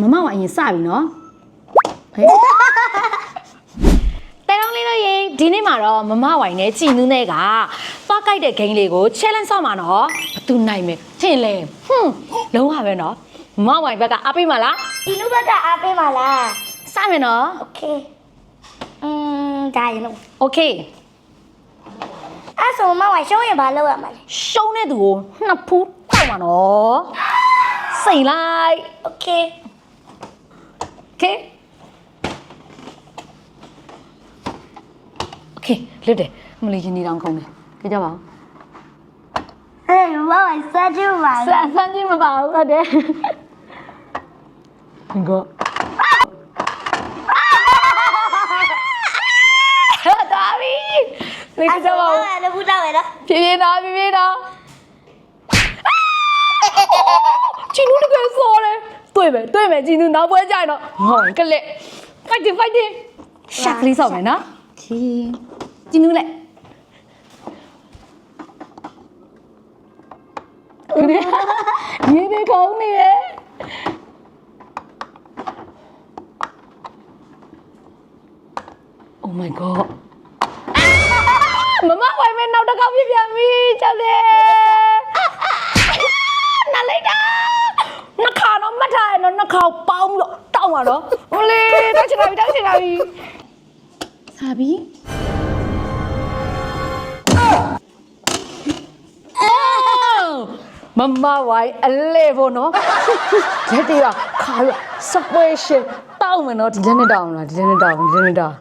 မမဝိုင်ရင်စပြီနော်ဟဲ့တဲတော့လေးတို့ရေဒီနေ့မှာတော့မမဝိုင်နဲ့ကြည်နူးနဲ့ကသွားကြိုက်တဲ့ဂိမ်းလေးကို challenge ဆောက်မှာနော်ဘသူနိုင်မယ်ထင်လဲဟွန်းလုံးဝပဲနော်မမဝိုင်ဘက်ကအားပေးမှာလား ဒီလူဘက်ကအားပေးပါလား စမယ်နော် โอเคอืมဒါရင်လို့ okay အဲ့ဆိုမမဝိုင်ရှုံးရင်ဘာလုပ်ရမှာလဲ ရှုံးတဲ့သူကိုနှစ်ဖူးတောက်မှာနော်စိတ်လိုက် โอเค okay okay လွတ်တယ်မလေးရင်နေတောင်ခုံးတယ်ကြည့်ကြပါဦးဟဲ့မမဝိုင်စကြပါစမ်းစမ်းကြည့်မပါဘူးဟုတ်တယ်ငါဟာတာဘီလေကြည့်ကြပါဦးအဲ့လည်းဘူးတော့ပဲနော်ဖြည်းဖြည်းတော့ဖြည်းဖြည်းတော့ချီနူးတကယ်စော်တယ် တွေ့မယ်တွေ့မယ်ချီနူးနောက်ပွဲကြရင်တော့ဟောကလက် fighting fighting ရှက်ကလေးစောက်မယ်နော်ချီချီနူးလက်ရင်းနေကောင်းနေရဲ့ Oh my god မမဝိုင်မဲနောက်တစ်ခေါက်ပြပြန်ပြီကြောက်တယ်နားလိုက်တာနှစ်ခါတော့မှတ် ထားရနော်နှစ်ခါပေါင်းပြီးတော့တောင်းပါတော့ဟိုလေတောက်ချင်တာပြီတောက်ချင်တာပြီစာပြီမမဝိုင်အလဲဖို့နော်လက်တွေကခါရစပွဲရှင်တောင်းမယ်နော်ဒီလက်နဲ့တောင်းလားဒီလက်နဲ့တောင်းဒီလက်နဲ့တောင်း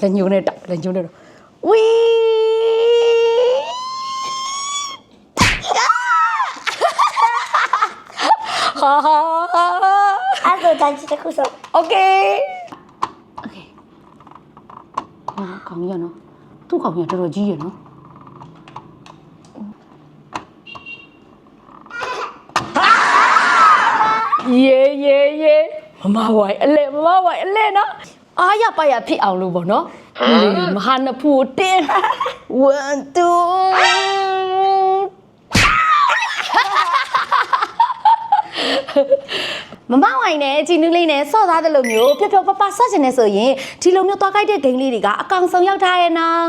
လက်ညိုးနဲ့တောင်းလက်ညိုးနဲ့တောင်းဝီဟာဟာဟာ အဲ့ဒါတန်းချစ်တစ်ခုဆုံး Okay Okay ဟာကောင်းရနော်သူ့ကောင်းရတော်တော်ကြီးရနော်ရေရေရေမမဝိုင်အလဲမမဝိုင်အလဲနော်အားရပါရဖြစ်အောင်လို့ပေါ့နော်မဟာနဖူတင်း1 2 မမဝိုင်နဲ့ဂျီနူးလေးနဲ့ဆော့သားတဲ့လိုမျိုးဖြောဖြောပပဆော့ချင်နေဆိုရင်ဒီလိုမျိုးသွားကြိုက်တဲ့ဂိမ်းလေးတွေကအကောင်ဆုံးရောက်ထားရဲ့နော်